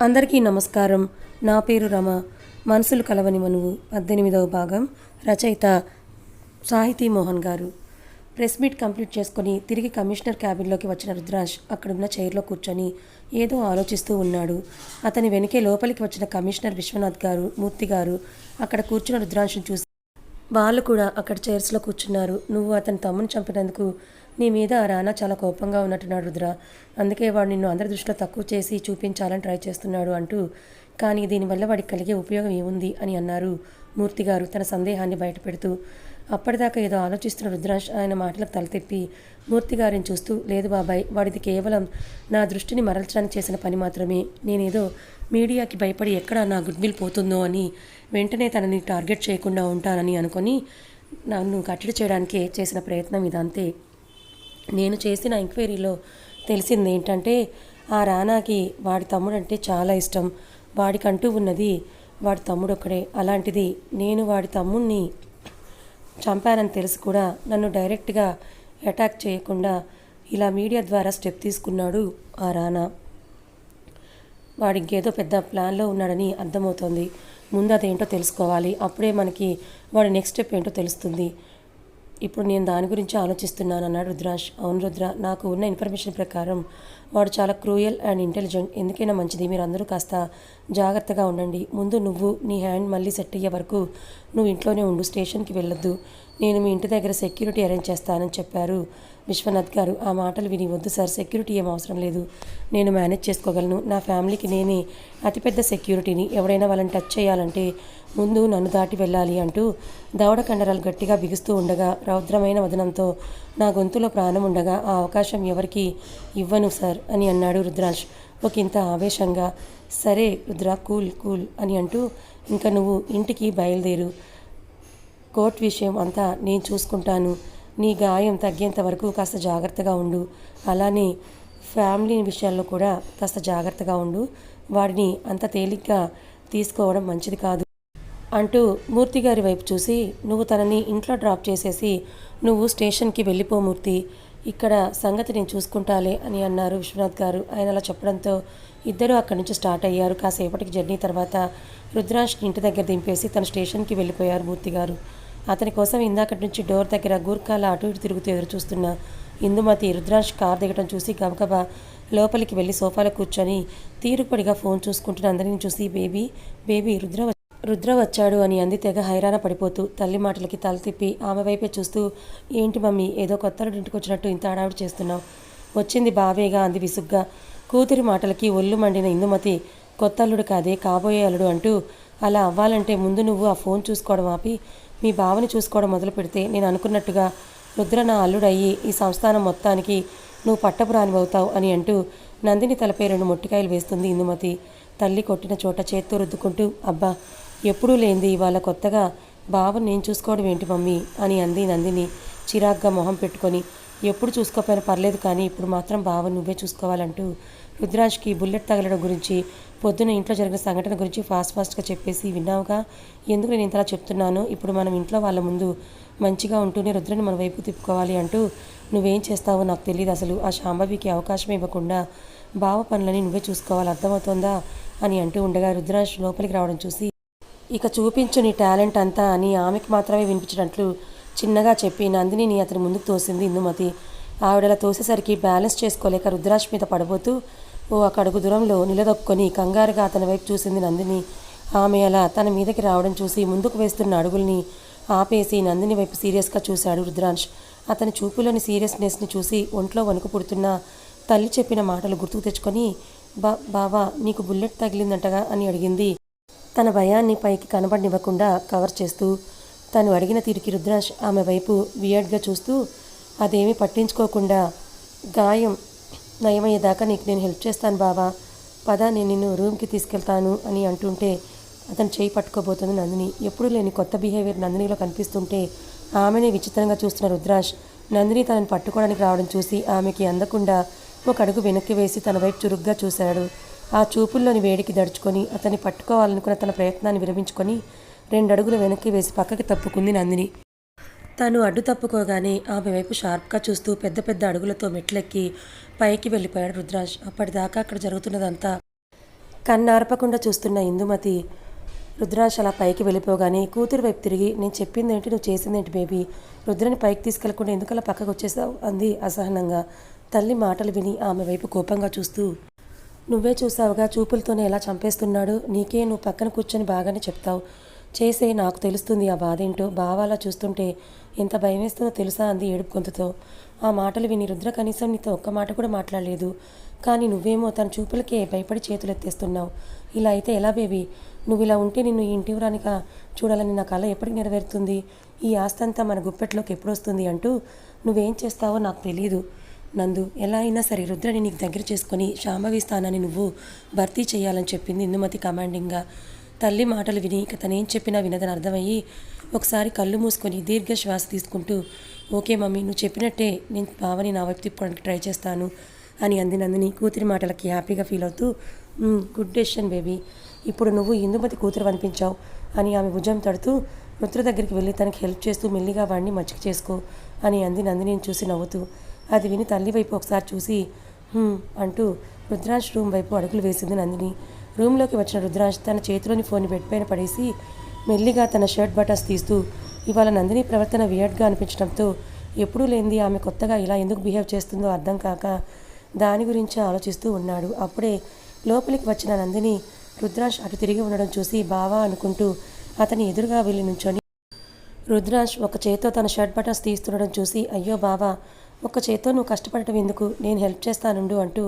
అందరికీ నమస్కారం. నా పేరు రమ. మనసులు కలవని మనువు. పద్దెనిమిదవ భాగం. రచయిత సాహితీ మోహన్ గారు. ప్రెస్ మీట్ కంప్లీట్ చేసుకొని తిరిగి కమిషనర్ క్యాబిన్లోకి వచ్చిన రుద్రాష్ అక్కడున్న చైర్లో కూర్చొని ఏదో ఆలోచిస్తూ ఉన్నాడు. అతని వెనుకే లోపలికి వచ్చిన కమిషనర్ విశ్వనాథ్ గారు మూర్తి గారు అక్కడ కూర్చున్న రుద్రాంశ్ని చూసి వాళ్ళు కూడా అక్కడ చైర్స్లో కూర్చున్నారు. నువ్వు అతని తమ్ముని చంపినందుకు నీ మీద రానా చాలా కోపంగా ఉన్నట్టున్నాడు రుద్ర. అందుకే వాడు నిన్ను అందరి దృష్టిలో తక్కువ చేసి చూపించాలని ట్రై చేస్తున్నాడు అంటూ కానీ దీనివల్ల వాడికి కలిగే ఉపయోగం ఏముంది అని అన్నారు మూర్తి గారు తన సందేహాన్ని బయటపెడుతూ. అప్పటిదాకా ఏదో ఆలోచిస్తున్న రుద్రాష్ ఆయన మాటలకు తలతెప్పి మూర్తి గారిని చూస్తూ లేదు బాబాయ్ వాడిది కేవలం నా దృష్టిని మరల్చడానికి చేసిన పని మాత్రమే. నేనేదో మీడియాకి భయపడి ఎక్కడ నా గుడ్ విల్ పోతుందో అని వెంటనే తనని టార్గెట్ చేయకుండా ఉంటానని అనుకొని నన్ను కట్టడి చేయడానికే చేసిన ప్రయత్నం ఇదంతే. నేను చేసిన ఎంక్వైరీలో తెలిసింది ఏంటంటే ఆ రానాకి వాడి తమ్ముడు అంటే చాలా ఇష్టం. వాడికంటూ ఉన్నది వాడి తమ్ముడు ఒక్కడే. అలాంటిది నేను వాడి తమ్ముడిని చంపానని తెలిసి కూడా నన్ను డైరెక్ట్గా అటాక్ చేయకుండా ఇలా మీడియా ద్వారా స్టెప్ తీసుకున్నాడు ఆ రానా వాడు ఇంకేదో పెద్ద ప్లాన్లో ఉన్నాడని అర్థమవుతోంది. ముందు అదేంటో తెలుసుకోవాలి. అప్పుడే మనకి వాడి నెక్స్ట్ స్టెప్ ఏంటో తెలుస్తుంది. ఇప్పుడు నేను దాని గురించి ఆలోచిస్తున్నాను అన్నాడు రుద్రాష్. అవును రుద్ర నాకు ఉన్న ఇన్ఫర్మేషన్ ప్రకారం వాడు చాలా క్రూయల్ అండ్ ఇంటెలిజెంట్. ఎందుకైనా మంచిది మీరు అందరూ కాస్త జాగ్రత్తగా ఉండండి. ముందు నువ్వు నీ హ్యాండ్ మళ్ళీ సెట్ అయ్యే వరకు నువ్వు ఇంట్లోనే ఉండు స్టేషన్కి వెళ్ళొద్దు. నేను మీ ఇంటి దగ్గర సెక్యూరిటీ అరేంజ్ చేస్తానని చెప్పారు విశ్వనాథ్ గారు. ఆ మాటలు విని వద్దు సార్ సెక్యూరిటీ ఏం అవసరం లేదు. నేను మేనేజ్ చేసుకోగలను. నా ఫ్యామిలీకి నేనే అతిపెద్ద సెక్యూరిటీని. ఎవరైనా వాళ్ళని టచ్ చేయాలంటే ముందు నన్ను దాటి వెళ్ళాలి అంటూ దవడ కండరాలు గట్టిగా బిగుస్తూ ఉండగా రౌద్రమైన వదనంతో నా గొంతులో ప్రాణం ఉండగా ఆ అవకాశం ఎవరికి ఇవ్వను సార్ అని అన్నాడు రుద్రాష్ ఒక ఇంత ఆవేశంగా. సరే రుద్ర కూల్ కూల్ అని అంటూ ఇంకా నువ్వు ఇంటికి బయలుదేరు. కోర్ట్ విషయం అంతా నేను చూసుకుంటాను. నీ గాయం తగ్గేంత వరకు కాస్త జాగ్రత్తగా ఉండు. అలానే ఫ్యామిలీ విషయాల్లో కూడా కాస్త జాగ్రత్తగా ఉండు. వాడిని అంత తేలిగ్గా తీసుకోవడం మంచిది కాదు. అంటూ మూర్తి గారి వైపు చూసి నువ్వు తనని ఇంట్లో డ్రాప్ చేసేసి నువ్వు స్టేషన్కి వెళ్ళిపో మూర్తి. ఇక్కడ సంగతి నేను చూసుకుంటాలే అని అన్నారు విశ్వనాథ్ గారు. ఆయన అలా చెప్పడంతో ఇద్దరు అక్కడి నుంచి స్టార్ట్ అయ్యారు. కాసేపటికి జర్నీ తర్వాత రుద్రాష్ని ఇంటి దగ్గర దింపేసి తన స్టేషన్కి వెళ్ళిపోయారు మూర్తి గారు. అతని కోసం ఇందాకటి నుంచి డోర్ దగ్గర గూర్ఖాల అటు ఇటు తిరుగుతూ ఎదురు చూస్తున్న ఇందుమతి రుద్రాష్ కార్ దిగడం చూసి గబగబా లోపలికి వెళ్ళి సోఫాలో కూర్చొని తీరుపడిగా ఫోన్ చూసుకుంటున్న అందరిని చూసి బేబీ బేబీ రుద్ర రుద్ర వచ్చాడు అని అంది తెగ హైరాణ పడిపోతూ. తల్లి మాటలకి తల తిప్పి ఆమె వైపే చూస్తూ ఏంటి మమ్మీ ఏదో కొత్త ఇంటికి వచ్చినట్టు ఇంత ఆడావిడి చేస్తున్నావు? వచ్చింది బావేగా అంది విసుగ్గా. కూతురి మాటలకి ఒళ్ళు మండిన ఇందుమతి కొత్త అల్లుడు కాదే కాబోయే అల్లుడు అంటూ అలా అవ్వాలంటే ముందు నువ్వు ఆ ఫోన్ చూసుకోవడం ఆపి మీ బావని చూసుకోవడం మొదలు పెడితే నేను అనుకున్నట్టుగా రుద్ర నా అల్లుడయ్యి ఈ సంస్థానం మొత్తానికి నువ్వు పట్టపురానివవుతావు అని అంటూ నందిని తలపై రెండు మొట్టికాయలు వేస్తుంది ఇందుమతి. తల్లి కొట్టిన చోట చేత్తో రుద్దుకుంటూ అబ్బా ఎప్పుడూ లేంది ఇవాళ కొత్తగా బావని నేను చూసుకోవడం ఏంటి మమ్మీ? అని అంది నందిని చిరాగ్గా మొహం పెట్టుకొని. ఎప్పుడు చూసుకోకపోయినా పర్లేదు కానీ ఇప్పుడు మాత్రం బావ నువ్వే చూసుకోవాలంటూ రుద్రాజ్కి బుల్లెట్ తగలడం గురించి పొద్దున ఇంట్లో జరిగిన సంఘటన గురించి ఫాస్ట్ ఫాస్ట్గా చెప్పేసి విన్నావుగా? ఎందుకు నేను ఇంతలా చెప్తున్నాను? ఇప్పుడు మనం ఇంట్లో వాళ్ళ ముందు మంచిగా ఉంటూనే రుద్రని మన వైపు తిప్పుకోవాలి అంటూ నువ్వేం చేస్తావో నాకు తెలియదు అసలు. ఆ శాంభవికి అవకాశం ఇవ్వకుండా బావ పనులని నువ్వే చూసుకోవాలి అర్థమవుతుందా? అని అంటూ ఉండగా రుద్రాజ్ లోపలికి రావడం చూసి ఇక చూపించు నీ టాలెంట్ అంతా అని ఆమెకి మాత్రమే వినిపించినట్లు చిన్నగా చెప్పి నందినిని అతని ముందుకు తోసింది ఇందుమతి. ఆవిడలా తోసేసరికి బ్యాలెన్స్ చేసుకోలేక రుద్రాష్ మీద పడబోతూ ఓ అక్కడుగు దూరంలో నిలదొక్కొని కంగారుగా అతని వైపు చూసింది నందిని. ఆమె అలా తన మీదకి రావడం చూసి ముందుకు వేస్తున్న అడుగుల్ని ఆపేసి నందిని వైపు సీరియస్గా చూశాడు రుద్రాంశ్ అతని చూపులోని సీరియస్నెస్ని చూసి ఒంట్లో వణుకు పుడుతున్న తల్లి చెప్పిన మాటలు గుర్తుకు తెచ్చుకొని బా బావా నీకు బుల్లెట్ తగిలిందంటగా అని అడిగింది. తన భయాన్ని పైకి కనబడినివ్వకుండా కవర్ చేస్తూ తను అడిగిన తీరికి రుద్రాష్ ఆమె వైపు వియర్డ్గా చూస్తూ అదేమీ పట్టించుకోకుండా గాయం నయమయ్యేదాకా నీకు నేను హెల్ప్ చేస్తాను బావా. పద నేను నిన్ను రూమ్కి తీసుకెళ్తాను అని అంటుంటే అతను చేయి పట్టుకోబోతుంది నందిని ఎప్పుడు లేని కొత్త బిహేవియర్ నందినిలో కనిపిస్తుంటే ఆమెనే విచిత్రంగా చూస్తున్న రుద్రాష్ నందిని తనని పట్టుకోవడానికి రావడం చూసి ఆమెకి అందకుండా ఒక అడుగు వెనక్కి వేసి తన వైపు చురుగ్గా చూశాడు. ఆ చూపుల్లోని వేడికి దడుచుకొని అతన్ని పట్టుకోవాలనుకున్న తన ప్రయత్నాన్ని విరమించుకొని రెండు అడుగులు వెనక్కి వేసి పక్కకి తప్పుకుంది నందిని. తను అడ్డు తప్పుకోగానే ఆమె వైపు షార్ప్గా చూస్తూ పెద్ద పెద్ద అడుగులతో మెట్లెక్కి పైకి వెళ్ళిపోయాడు రుద్రాజ్. అప్పటిదాకా అక్కడ జరుగుతున్నదంతా కన్నార్పకుండా చూస్తున్న ఇందుమతి రుద్రాజ్ అలా పైకి వెళ్ళిపోగానే కూతురు వైపు తిరిగి నేను చెప్పిందేంటి? నువ్వు చేసిందేంటి బేబీ? రుద్రని పైకి తీసుకెళ్ళకుండా ఎందుకలా పక్కకు వచ్చేసావు? అంది అసహనంగా. తల్లి మాటలు విని ఆమె వైపు కోపంగా చూస్తూ నువ్వే చూసావుగా చూపులతోనే ఎలా చంపేస్తున్నాడు? నీకే నువ్వు పక్కన కూర్చొని బాగానే చెప్తావు. చేసే నాకు తెలుస్తుంది ఆ బాధ ఏంటో. బావాలా చూస్తుంటే ఎంత భయం వేస్తుందో తెలుసా అంది ఏడుపు గొంతుతో. ఆ మాటలు విని రుద్ర కనీసం నీతో ఒక్క మాట కూడా మాట్లాడలేదు. కానీ నువ్వేమో తన చూపులకే భయపడి చేతులు ఎత్తేస్తున్నావు ఇలా అయితే ఎలా బేబీ? నువ్వు ఇలా ఉంటే నిన్ను ఈ ఇంటివరానిక చూడాలని నా కళ ఎప్పటికి నెరవేరుతుంది? ఈ ఆస్తంతా మన గుప్పెట్లోకి ఎప్పుడు వస్తుంది అంటూ నువ్వేం చేస్తావో నాకు తెలియదు నందు ఎలా అయినా సరే రుద్రని నీకు దగ్గర చేసుకొని శాంభవి స్థానాన్ని నువ్వు భర్తీ చేయాలని చెప్పింది ఇందుమతి కమాండింగ్గా. తల్లి మాటలు విని ఇక తనేం చెప్పినా వినదని అర్థమయ్యి ఒకసారి కళ్ళు మూసుకొని దీర్ఘ శ్వాస తీసుకుంటూ ఓకే మమ్మీ నువ్వు చెప్పినట్టే నేను బావని నా వైపు తిప్పడానికి ట్రై చేస్తాను అని అంది నందిని కూతురి మాటలకి హ్యాపీగా ఫీల్ అవుతూ గుడ్ డెసిషన్ బేబీ. ఇప్పుడు నువ్వు ఇందుమతి కూతురు అనిపించావు అని ఆమె భుజం తడుతూ రుద్ర దగ్గరికి వెళ్ళి తనకి హెల్ప్ చేస్తూ మెల్లిగా వాడిని మచ్చిక చేసుకో అని అంది నందిని చూసి నవ్వుతూ అది విని తల్లి వైపు ఒకసారి చూసి అంటూ రుద్రాంశ్ రూమ్ వైపు అడుగులు వేసింది నందిని. రూమ్లోకి వచ్చిన రుద్రాంశ్ తన చేతిలోని ఫోన్ బెడ్ పైన పడేసి మెల్లిగా తన షర్ట్ బటన్స్ తీస్తూ ఇవాళ నందిని ప్రవర్తన వియర్డ్గా అనిపించడంతో ఎప్పుడూ లేనిది ఆమె కొత్తగా ఇలా ఎందుకు బిహేవ్ చేస్తుందో అర్థం కాక దాని గురించి ఆలోచిస్తూ ఉన్నాడు. అప్పుడే లోపలికి వచ్చిన నందిని రుద్రాంశ్ అటు తిరిగి ఉండడం చూసి బావా అనుకుంటూ అతని ఎదురుగా వెళ్ళి నుంచొని రుద్రాంశ్ ఒక చేతితో తన షర్ట్ బటన్స్ తీస్తుండడం చూసి అయ్యో బావా ఒక చేత్తో నువ్వు కష్టపడటం ఎందుకు? నేను హెల్ప్ చేస్తానుండు అంటూ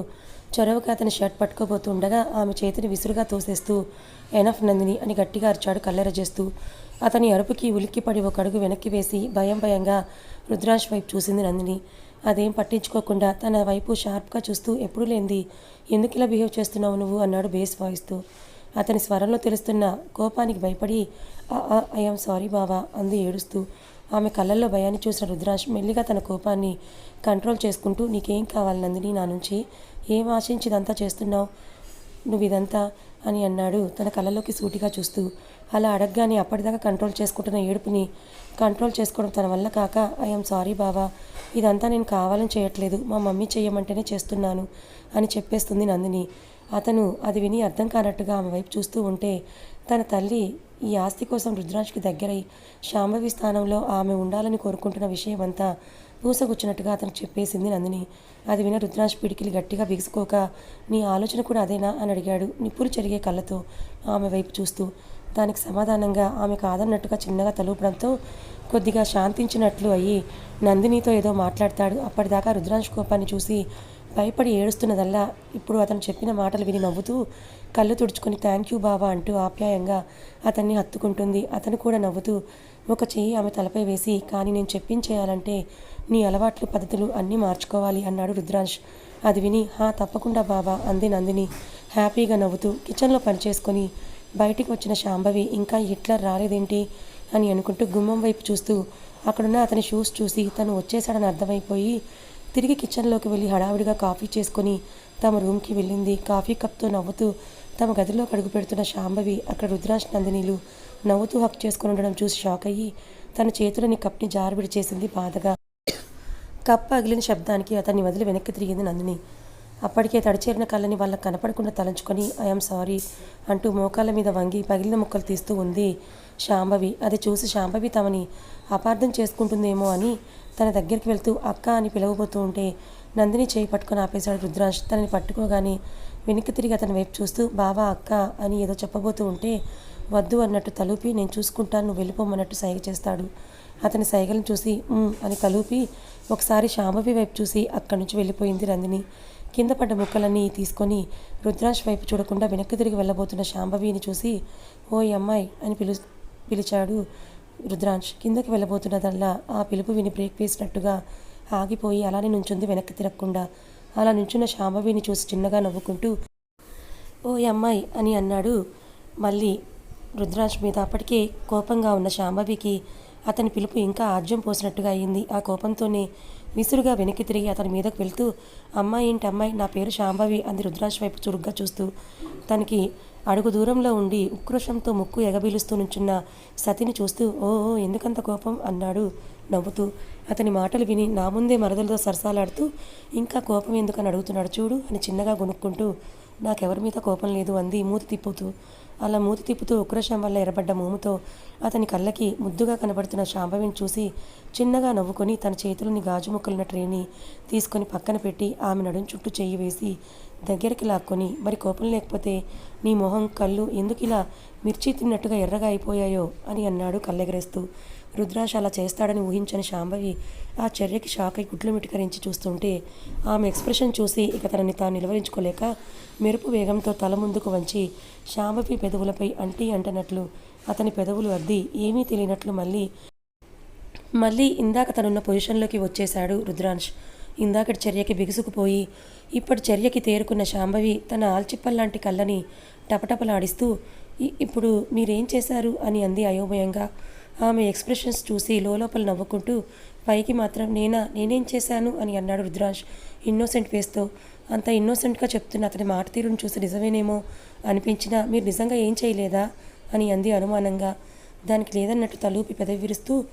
చొరవగా అతని షర్ట్ పట్టుకోబోతుండగా ఆమె చేతిని విసురుగా తోసేస్తూ ఎనఫ్ నందిని అని గట్టిగా అరిచాడు కల్లెర చేస్తూ అతని అరుపుకి ఉలిక్కిపడి ఒక అడుగు వెనక్కి వేసి భయం భయంగా రుద్రాంశ్ వైపు చూసింది నందిని. అదేం పట్టించుకోకుండా తన వైపు షార్ప్గా చూస్తూ ఎప్పుడు లేంది ఎందుకు ఇలా బిహేవ్ చేస్తున్నావు నువ్వు? అన్నాడు బేస్ వాయిస్తూ. అతని స్వరంలో తెలుస్తున్న కోపానికి భయపడి ఐఎమ్ సారీ బావా అంది ఏడుస్తూ. ఆమె కళ్ళల్లో భయాన్ని చూసిన రుద్రాంశ్ మెల్లిగా తన కోపాన్ని కంట్రోల్ చేసుకుంటూ నీకేం కావాలి నందిని నా నుంచి? ఏం ఆశించి ఇదంతా చేస్తున్నావు? నువ్వు ఇదంతా? అని అన్నాడు తన కళ్ళలోకి సూటిగా చూస్తూ. అలా అడగగానే అప్పటిదాకా కంట్రోల్ చేసుకుంటున్న ఏడుపుని కంట్రోల్ చేసుకోవడం తన వల్ల కాక ఐఎమ్ సారీ బావా ఇదంతా నేను కావాలని చేయట్లేదు మా మమ్మీ చేయమంటేనే చేస్తున్నాను అని చెప్పేస్తుంది నందిని. అతను అది విని అర్థం కానట్టుగా ఆమె వైపు చూస్తూ ఉంటే తన తల్లి ఈ ఆస్తి కోసం రుద్రాంష్కి దగ్గరై శాంభవి స్థానంలో ఆమె ఉండాలని కోరుకుంటున్న విషయం అంతా పూసగుచ్చినట్టుగా అతను చెప్పేసింది నందిని. అది విన రుద్రాంశ్ పిడికిలి గట్టిగా బిగుసుకోక నీ ఆలోచన కూడా అదేనా? అని అడిగాడు నిప్పులు చెరిగే కళ్ళతో ఆమె వైపు చూస్తూ. దానికి సమాధానంగా ఆమె కాదన్నట్టుగా చిన్నగా తలూపడంతో కొద్దిగా శాంతించినట్లు అయ్యి నందినితో ఏదో మాట్లాడతాడు. అప్పటిదాకా రుద్రాంశ్ కోపాన్ని చూసి భయపడి ఏడుస్తున్నదల్లా ఇప్పుడు అతను చెప్పిన మాటలు విని నవ్వుతూ కళ్ళు తుడుచుకొని థ్యాంక్ యూ బావా అంటూ ఆప్యాయంగా అతన్ని హత్తుకుంటుంది. అతను కూడా నవ్వుతూ ఒక చెయ్యి ఆమె తలపై వేసి కానీ నేను చెప్పించేయాలంటే నీ అలవాట్లు పద్ధతులు అన్నీ మార్చుకోవాలి అన్నాడు రుద్రాంశ్. అది విని హా తప్పకుండా బాబా అంది నందిని హ్యాపీగా నవ్వుతూ. కిచెన్లో పనిచేసుకొని బయటికి వచ్చిన శాంభవి ఇంకా హిట్లర్ రాలేదేంటి? అని అనుకుంటూ గుమ్మం వైపు చూస్తూ అక్కడున్న అతని షూస్ చూసి తను వచ్చేశాడని అర్థమైపోయి తిరిగి కిచెన్లోకి వెళ్ళి హడావిడిగా కాఫీ చేసుకొని తమ రూమ్కి వెళ్ళింది. కాఫీ కప్తో నవ్వుతూ తమ గదిలో అడుగు పెడుతున్న శాంభవి అక్కడ రుద్రాంశ్ నందినిలు నవ్వుతూ హక్ చేసుకుని ఉండడం చూసి షాక్ అయ్యి తన చేతులని కప్ని జారుబిడి చేసింది బాధగా. కప్ పగిలిన శబ్దానికి అతన్ని వదిలి వెనక్కి తిరిగింది నందిని. అప్పటికే తడిచేరిన కళ్ళని వాళ్ళకి కనపడకుండా తలంచుకొని ఐఎమ్ సారీ అంటూ మోకాళ్ళ మీద వంగి పగిలిన ముక్కలు తీస్తూ ఉంది. శాంభవి. అది చూసి శాంభవి తమని అపార్థం చేసుకుంటుందేమో అని తన దగ్గరికి వెళ్తూ అక్క అని పిలవబోతూ ఉంటే నందిని చేయి పట్టుకొని ఆపేశాడు రుద్రాంశ్. తనని పట్టుకోగానే వెనక్కి తిరిగి అతని వైపు చూస్తూ బావా అక్క అని ఏదో చెప్పబోతూ ఉంటే వద్దు అన్నట్టు తలుపి నేను చూసుకుంటాను నువ్వు వెళ్ళిపోమన్నట్టు సైగ చేస్తాడు. అతని సైగలను చూసి అని కలుపి ఒకసారి శాంభవి వైపు చూసి అక్కడి నుంచి వెళ్ళిపోయింది నందిని. కింద పడ్డ ముక్కలన్నీ తీసుకొని రుద్రాంశ్ వైపు చూడకుండా వెనక్కి తిరిగి వెళ్ళబోతున్న శాంభవిని చూసి ఓ అమ్మాయి అని పిలు పిలిచాడు రుద్రాంష్. కిందకి వెళ్ళబోతున్నదల్లా ఆ పిలుపు విని బ్రేక్ వేసినట్టుగా ఆగిపోయి అలానే నుంచుంది వెనక్కి తిరగకుండా అలా నుంచున్న శాంభవిని చూసి చిన్నగా నవ్వుకుంటూ ఓ అమ్మాయి అని అన్నాడు. మళ్ళీ రుద్రాంష్ మీద అప్పటికే కోపంగా ఉన్న శాంభవికి అతని పిలుపు ఇంకా ఆజ్యం పోసినట్టుగా అయింది. ఆ కోపంతోనే విసురుగా వెనక్కి తిరిగి అతని మీదకు వెళ్తూ అమ్మాయి ఏంటి అమ్మాయి? నా పేరు శాంభవి అంది రుద్రాంశ్ వైపు చురుగ్గా చూస్తూ. తనకి అడుగు దూరంలో ఉండి ఉక్రోషంతో ముక్కు ఎగబీలుస్తూ నుంచున్న సతిని చూస్తూ ఓ ఎందుకంత కోపం? అన్నాడు నవ్వుతూ. అతని మాటలు విని నా ముందే మరదలతో సరసాలాడుతూ ఇంకా కోపం ఎందుకని అడుగుతున్నాడు చూడు అని చిన్నగా గునుక్కుంటూ నాకెవరి మీద కోపం లేదు అంది మూతి తిప్పుతూ. అలా మూతి తిప్పుతూ ఉగ్రశం వల్ల ఎరబడ్డ మోముతో అతని కళ్ళకి ముద్దుగా కనబడుతున్న శాంభవిని చూసి చిన్నగా నవ్వుకొని తన చేతిలోని గాజు ముక్కలున్న ట్రేని తీసుకొని పక్కన పెట్టి ఆమె నడుం చుట్టూ చెయ్యి వేసి దగ్గరికి లాక్కొని మరి కోపం లేకపోతే నీ మొహం కళ్ళు ఎందుకు ఇలా మిర్చి తిన్నట్టుగా ఎర్రగా అయిపోయాయో? అని అన్నాడు కళ్ళెగరేస్తూ. రుద్రాష్ అలా చేస్తాడని ఊహించని శాంభవి ఆ చర్యకి షాక్ అయి గుడ్లు మిటికరించి చూస్తుంటే ఆమె ఎక్స్ప్రెషన్ చూసి ఇక తనని తాను నిలవరించుకోలేక మెరుపు వేగంతో తల ముందుకు వంచి శాంభవి పెదవులపై అంటీ అంటనట్లు అతని పెదవులు అద్ది ఏమీ తెలియనట్లు మళ్ళీ మళ్ళీ ఇందాక తనున్న పొజిషన్లోకి వచ్చేశాడు రుద్రాంశ్. ఇందాకటి చర్యకి బిగుసుకుపోయి ఇప్పటి చర్యకి తేరుకున్న శాంభవి తన ఆల్చిప్పల్లాంటి కళ్ళని టపటపలాడిస్తూ ఇప్పుడు మీరేం చేశారు? అని అంది అయోమయంగా. ఆమె ఎక్స్ప్రెషన్స్ చూసి లోపల నవ్వుకుంటూ పైకి మాత్రం నేనా నేనేం చేశాను? అని అన్నాడు రుద్రాంశ్ ఇన్నోసెంట్ ఫేస్తో. అంత ఇన్నోసెంట్గా చెప్తున్న అతని మాట తీరును చూసి నిజమేనేమో అనిపించినా మీరు నిజంగా ఏం చేయలేదా? అని అంది అనుమానంగా. దానికి లేదన్నట్టు తలూపి పెదవి విరుస్తూ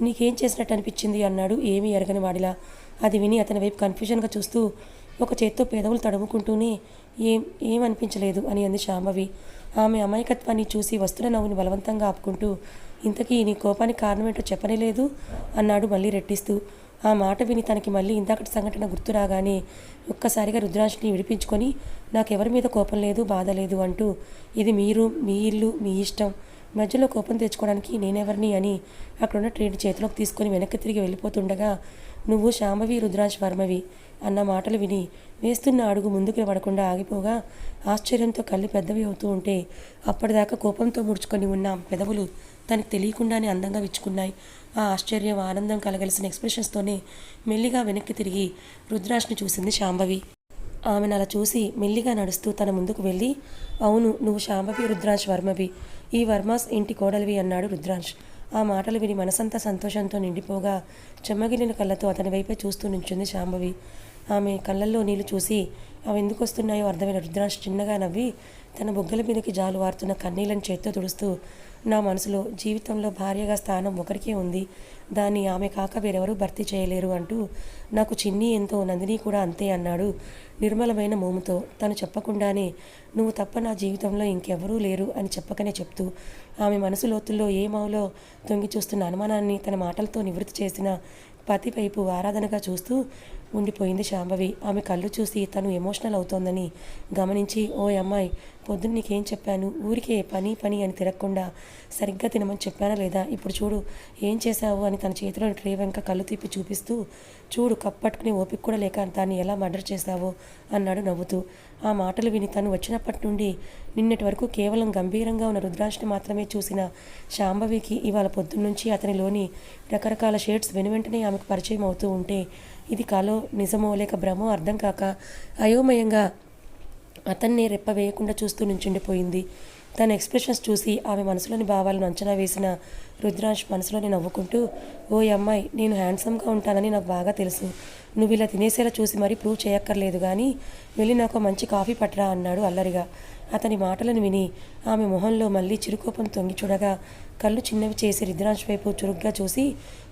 నీకేం చేసినట్టు అనిపించింది? అన్నాడు ఏమీ ఎరగని వాడిలా. అది విని అతని వైపు కన్ఫ్యూజన్గా చూస్తూ ఒక చేత్తో పెదవులు తడుముకుంటూనే ఏం ఏమనిపించలేదు? అని అంది శాంభవి. ఆమె అమాయకత్వాన్ని చూసి వస్తున్న నవ్వుని బలవంతంగా ఆపుకుంటూ ఇంతకీ నీ కోపానికి కారణమేంటో చెప్పనేలేదు అన్నాడు మళ్ళీ రెట్టిస్తూ. ఆ మాట విని తనకి మళ్ళీ ఇందాకటి సంఘటన గుర్తు రాగానే ఒక్కసారిగా రుద్రాంశిని విడిపించుకొని నాకెవరి మీద కోపం లేదు బాధ లేదు అంటూ ఇది మీరు మీ ఇల్లు మీ ఇష్టం. మధ్యలో కోపం తెచ్చుకోవడానికి నేనెవరిని అని అక్కడున్న ట్రేడ్ చేతిలోకి తీసుకొని వెనక్కి తిరిగి వెళ్ళిపోతుండగా నువ్వు శాంభవి రుద్రాంశ్ వర్మవి అన్న మాటలు విని వేస్తున్న అడుగు ముందుకు పడకుండా ఆగిపోగా ఆశ్చర్యంతో కళ్ళు పెద్దవి అవుతూ ఉంటే అప్పటిదాకా కోపంతో ముడుచుకొని ఉన్న పెదవులు తనకు తెలియకుండానే అందంగా విచ్చుకున్నాయి. ఆ ఆశ్చర్యం ఆనందం కలగలిసిన ఎక్స్ప్రెషన్స్తోనే మెల్లిగా వెనక్కి తిరిగి రుద్రాష్ని చూసింది శాంభవి. ఆమెను అలా చూసి మెల్లిగా నడుస్తూ తన ముందుకు వెళ్ళి అవును నువ్వు శాంభవి రుద్రాంశ్ వర్మవి. ఈ వర్మాస్ ఇంటి కోడలివి అన్నాడు రుద్రాంశ్ ఆ మాటలు విని మనసంతా సంతోషంతో నిండిపోగా చెమ్మగిలిన కళ్ళతో అతని వైపే చూస్తూ నించుంది శాంభవి. ఆమె కళ్ళల్లో నీళ్ళు చూసి అవి ఎందుకు వస్తున్నాయో అర్థమైన రుద్రాంశ్ చిన్నగా నవ్వి తన బుగ్గల మీదకి జాలు వారుతున్న కన్నీళ్ళని చేత్తో తుడుస్తూ నా మనసులో జీవితంలో భార్యగా స్థానం ఒకరికే ఉంది. దాన్ని ఆమె కాక వేరెవరూ భర్తీ చేయలేరు అంటూ నాకు చిన్ని ఎంతో నందిని కూడా అంతే అన్నాడు నిర్మలమైన మోముతో. తను చెప్పకుండానే నువ్వు తప్ప నా జీవితంలో ఇంకెవరూ లేరు అని చెప్పకనే చెప్తూ ఆమె మనసు లోతుల్లో ఏ మావులో తొంగి చూస్తున్న అనుమానాన్ని తన మాటలతో నివృత్తి చేసిన పతి వైపు ఆరాధనగా చూస్తూ ఉండిపోయింది శాంభవి. ఆమె కళ్ళు చూసి తను ఎమోషనల్ అవుతోందని గమనించి ఓ అమ్మాయి పొద్దున్న నీకేం చెప్పాను? ఊరికే పని పని అని తిరగకుండా సరిగ్గా తినమని చెప్పానా లేదా? ఇప్పుడు చూడు ఏం చేశావు అని తన చేతిలో ట్రే వెంక కళ్ళు తిప్పి చూపిస్తూ చూడు కప్పట్టుకునే ఓపిక కూడా లేక దాన్ని ఎలా మర్డర్ చేశావో అన్నాడు నవ్వుతూ. ఆ మాటలు విని తను వచ్చినప్పటి నుండి నిన్నటి వరకు కేవలం గంభీరంగా ఉన్న రుద్రాంశని మాత్రమే చూసిన శాంభవికి ఇవాళ పొద్దున్నుంచి అతనిలోని రకరకాల షేడ్స్ వెనువెంటనే ఆమెకు పరిచయం అవుతూ ఉంటే ఇది కలో నిజమో లేక భ్రమో అర్థం కాక అయోమయంగా అతన్ని రెప్ప వేయకుండా చూస్తూ నుంచుండిపోయింది. తన ఎక్స్ప్రెషన్స్ చూసి ఆమె మనసులోని భావాలను అంచనా వేసిన రుద్రాంష్ మనసులోని నవ్వుకుంటూ ఓ అమ్మాయి నేను హ్యాండ్సమ్గా ఉంటానని నాకు బాగా తెలుసు. నువ్వు ఇలా తినేసేలా చూసి మరీ ప్రూవ్ చేయక్కర్లేదు కానీ వెళ్ళి నాకు మంచి కాఫీ పట్టరా అన్నాడు అల్లరిగా. అతని మాటలను విని ఆమె మొహంలో మళ్ళీ చిరుకోపం తొంగి చూడగా కళ్ళు చిన్నవి చేసి రుద్రాంశ్ వైపు చురుగ్గా చూసి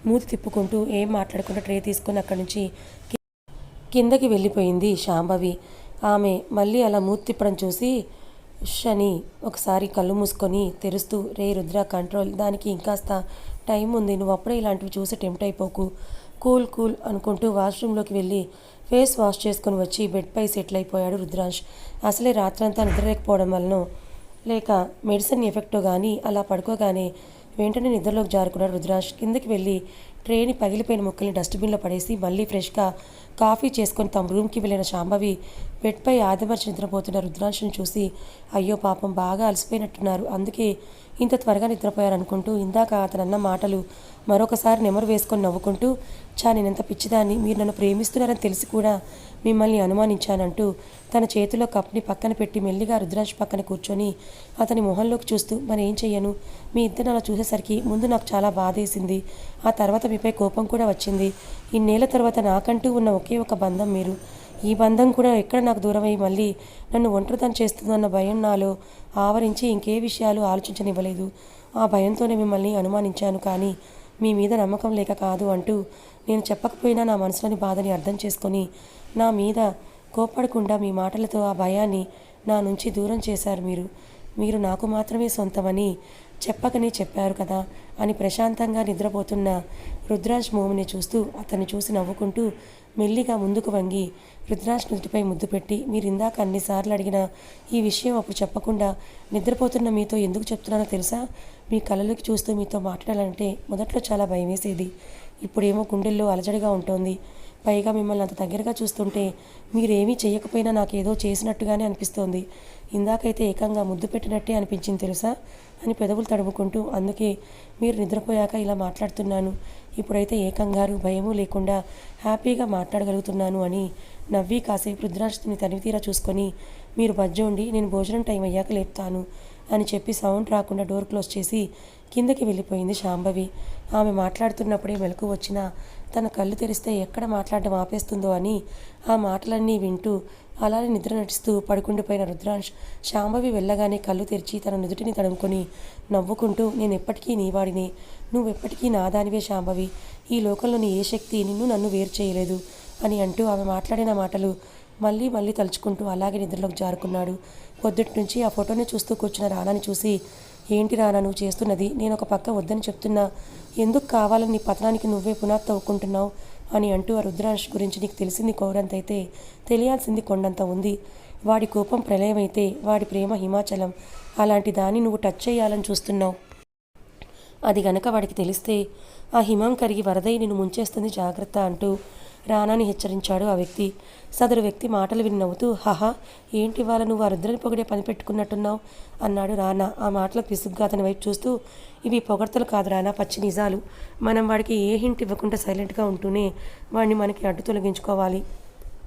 మూతి తిప్పుకుంటూ ఏం మాట్లాడకుండా ట్రే తీసుకొని అక్కడి నుంచి కిందకి వెళ్ళిపోయింది శాంభవి. ఆమె మళ్ళీ అలా మూతి తిప్పడం చూసి షని ఒకసారి కళ్ళు మూసుకొని తెరుస్తూ రే రుద్ర కంట్రోల్ దానికి ఇంకాస్త టైం ఉంది. నువ్వు అప్పుడే ఇలాంటివి చూసి టెంప్ట్ అయిపోకు. కూల్ కూల్ అనుకుంటూ వాష్రూమ్లోకి వెళ్ళి ఫేస్ వాష్ చేసుకొని వచ్చి బెడ్పై సెటిల్ అయిపోయాడు రుద్రాంష్ అసలే రాత్రంతా నిద్రలేకపోవడం వలన లేక మెడిసిన్ ఎఫెక్టో కానీ అలా పడుకోగానే వెంటనే నిద్రలోకి జారుకున్నాడు రుద్రాంష్ కిందకి వెళ్ళి ట్రేని పగిలిపోయిన ముక్కల్ని డస్ట్బిన్లో పడేసి మళ్ళీ ఫ్రెష్గా కాఫీ చేసుకొని తమ రూమ్కి వెళ్ళిన శాంభవి బెడ్పై ఆదిమర్చి నిద్రపోతున్న రుద్రాంశుని చూసి అయ్యో పాపం బాగా అలసిపోయినట్టున్నారు. అందుకే ఇంత త్వరగా నిద్రపోయారనుకుంటూ ఇందాక అతనన్న మాటలు మరొకసారి నెమరు వేసుకొని నవ్వుకుంటూ చా నేనెంత పిచ్చిదాన్ని మీరు నన్ను ప్రేమిస్తున్నారని తెలిసి కూడా మిమ్మల్ని అనుమానించానంటూ తన చేతిలో కప్ని పక్కన పెట్టి మెల్లిగా రుద్రాక్ష పక్కన కూర్చొని అతని మొహంలోకి చూస్తూ మరి ఏం చెయ్యను? మీ ఇద్దరు అలా చూసేసరికి ముందు నాకు చాలా బాధేసింది. ఆ తర్వాత మీపై కోపం కూడా వచ్చింది. ఇన్నేళ్ళ తర్వాత నాకంటూ ఉన్న ఒకే ఒక బంధం మీరు. ఈ బంధం కూడా ఎక్కడ నాకు దూరమై మళ్ళీ నన్ను ఒంటరితనం చేస్తుందన్న భయం నాలో ఆవరించి ఇంకే విషయాలు ఆలోచించనివ్వలేదు. ఆ భయంతోనే మిమ్మల్ని అనుమానించాను కానీ మీ మీద నమ్మకం లేక కాదు అంటూ నేను చెప్పకపోయినా నా మనసులోని బాధని అర్థం చేసుకొని నా మీద కోప్పడకుండా మీ మాటలతో ఆ భయాన్ని నా నుంచి దూరం చేశారు మీరు. మీరు నాకు మాత్రమే సొంతమని చెప్పకనే చెప్పారు కదా అని ప్రశాంతంగా నిద్రపోతున్న రుద్రాజ్ మోముని చూస్తూ అతన్ని చూసి నవ్వుకుంటూ మెల్లిగా ముందుకు వంగి రుద్రాజ్ నుదుటిపై ముద్దు పెట్టి మీరు ఇందాక అన్నిసార్లు అడిగిన ఈ విషయం అప్పుడు చెప్పకుండా నిద్రపోతున్న మీతో ఎందుకు చెప్తున్నానో తెలుసా? మీ కళ్ళలోకి చూస్తూ మీతో మాట్లాడాలంటే మొదట్లో చాలా భయం వేసేది ఇప్పుడేమో గుండెల్లో అలజడిగా ఉంటుంది. పైగా మిమ్మల్ని అంత దగ్గరగా చూస్తుంటే మీరేమీ చేయకపోయినా నాకేదో చేసినట్టుగానే అనిపిస్తోంది. ఇందాకైతే ఏకంగా ముద్దు పెట్టినట్టే అనిపించింది తెలుసా? అని పెదవులు తడుముకుంటూ అందుకే మీరు నిద్రపోయాక ఇలా మాట్లాడుతున్నాను. ఇప్పుడైతే ఏకంగారు భయము లేకుండా హ్యాపీగా మాట్లాడగలుగుతున్నాను అని నవ్వి కాసేపు రుద్రాక్షని తనివితీరా చూసుకొని మీరు బజ్జోండి నేను భోజనం టైం అయ్యాక లేపుతాను అని చెప్పి సౌండ్ రాకుండా డోర్ క్లోజ్ చేసి కిందకి వెళ్ళిపోయింది శాంభవి. ఆమె మాట్లాడుతున్నప్పుడే మెలకు వచ్చిన తన కళ్ళు తెరిస్తే ఎక్కడ మాట్లాడడం ఆపేస్తుందో అని ఆ మాటలన్నీ వింటూ అలానే నిద్ర నటిస్తూ పడుకుండిపోయిన రుద్రాంశ్ శాంభవి వెళ్ళగానే కళ్ళు తెరిచి తన నుదుటిని తడుముకొని నవ్వుకుంటూ నేను ఎప్పటికీ నీవాడిని నువ్వెప్పటికీ నాదానివే శాంభవి. ఈ లోకంలోని ఏ శక్తి నిన్ను నన్ను వేరు చేయలేదు అని అంటూ ఆమె మాట్లాడిన మాటలు మళ్ళీ మళ్ళీ తలుచుకుంటూ అలాగే నిద్రలోకి జారుకున్నాడు. పొద్దుటి నుంచి ఆ ఫోటోని చూస్తూ కూర్చున్న రానాని చూసి ఏంటి రానా నువ్వు చేస్తున్నది? నేను ఒక పక్క వద్దని చెప్తున్నా. ఎందుకు కావాలని నీ పతనానికి నువ్వే పునాది తవ్వుకుంటున్నావు? అని అంటూ ఆ రుద్రాంశ్ గురించి నీకు తెలిసింది కోరంతైతే తెలియాల్సింది కొండంత ఉంది. వాడి కోపం ప్రళయమైతే వాడి ప్రేమ హిమాచలం. అలాంటి దాన్ని నువ్వు టచ్ చేయాలని చూస్తున్నావు. అది గనక వాడికి తెలిస్తే ఆ హిమం కరిగి వరదై నిన్ను ముంచేస్తుంది జాగ్రత్త అంటూ రానాని హెచ్చరించాడు ఆ వ్యక్తి. సదరు వ్యక్తి మాటలు విని నవ్వుతూ హహా ఏంటి వాళ్ళ నువ్వు ఆ రుద్రని పొగిడే పని పెట్టుకున్నట్టున్నావు? అన్నాడు రానా ఆ మాటలకు విసుగ్గా అతని వైపు చూస్తూ ఇవి పొగడ్తలు కాదు రానా పచ్చి నిజాలు. మనం వాడికి ఏ హింట్ ఇవ్వకుండా సైలెంట్గా ఉంటూనే వాడిని మనకి అడ్డు తొలగించుకోవాలి.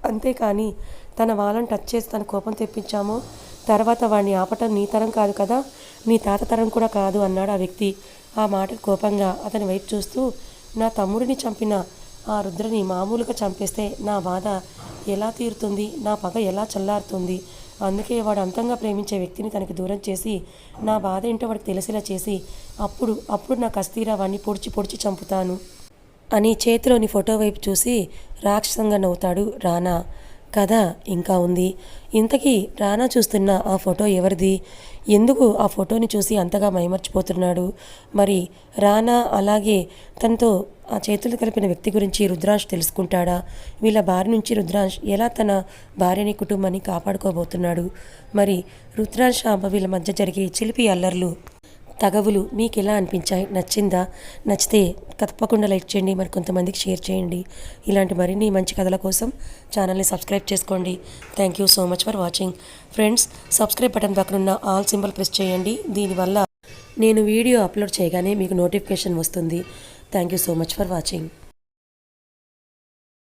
అంతేకాని తన వాళ్ళని టచ్ చేసి తన కోపం తెప్పించామో తర్వాత వాడిని ఆపటం నీ తరం కాదు కదా నీ తాత తరం కూడా కాదు అన్నాడు ఆ వ్యక్తి. ఆ మాట కోపంగా అతని వైపు చూస్తూ నా తమ్ముడిని చంపిన ఆ రుద్రని మామూలుగా చంపేస్తే నా బాధ ఎలా తీరుతుంది? నా పగ ఎలా చల్లారుతుంది? అందుకే వాడు అంతంగా ప్రేమించే వ్యక్తిని తనకి దూరం చేసి నా బాధ ఏంటో వాడికి తెలిసేలా చేసి అప్పుడు అప్పుడు నా కస్తీరా వాడిని పొడిచి పొడిచి చంపుతాను. అని చేతిలోని ఫోటో వైపు చూసి రాక్షసంగా నవ్వుతాడు రానా కథ ఇంకా ఉంది. ఇంతకీ రానా చూస్తున్న ఆ ఫోటో ఎవరిది? ఎందుకు ఆ ఫోటోని చూసి అంతగా మైమర్చిపోతున్నాడు? మరి రానా అలాగే తనతో ఆ చేతులు కలిపిన వ్యక్తి గురించి రుద్రాంశ్ తెలుసుకుంటాడా? వీళ్ళ భార్య నుంచి రుద్రాంశ్ ఎలా తన భార్యని కుటుంబాన్ని కాపాడుకోబోతున్నాడు? మరి రుద్రాంశ్ అమ్మ వీళ్ళ మధ్య జరిగే చిలిపి అల్లర్లు తగవులు మీకు ఎలా అనిపించాయి? నచ్చిందా? నచ్చితే తప్పకుండా లైక్ చేయండి మరి కొంతమందికి షేర్ చేయండి. ఇలాంటి మరిన్ని మంచి కథల కోసం ఛానల్ని సబ్స్క్రైబ్ చేసుకోండి. Thank you so much for watching friends subscribe button పక్కన ఉన్న ఆల్ సింబల్ ప్రెస్ చేయండి. దీనివల్ల నేను వీడియో అప్లోడ్ చేయగానే మీకు నోటిఫికేషన్ వస్తుంది. Thank you so much for watching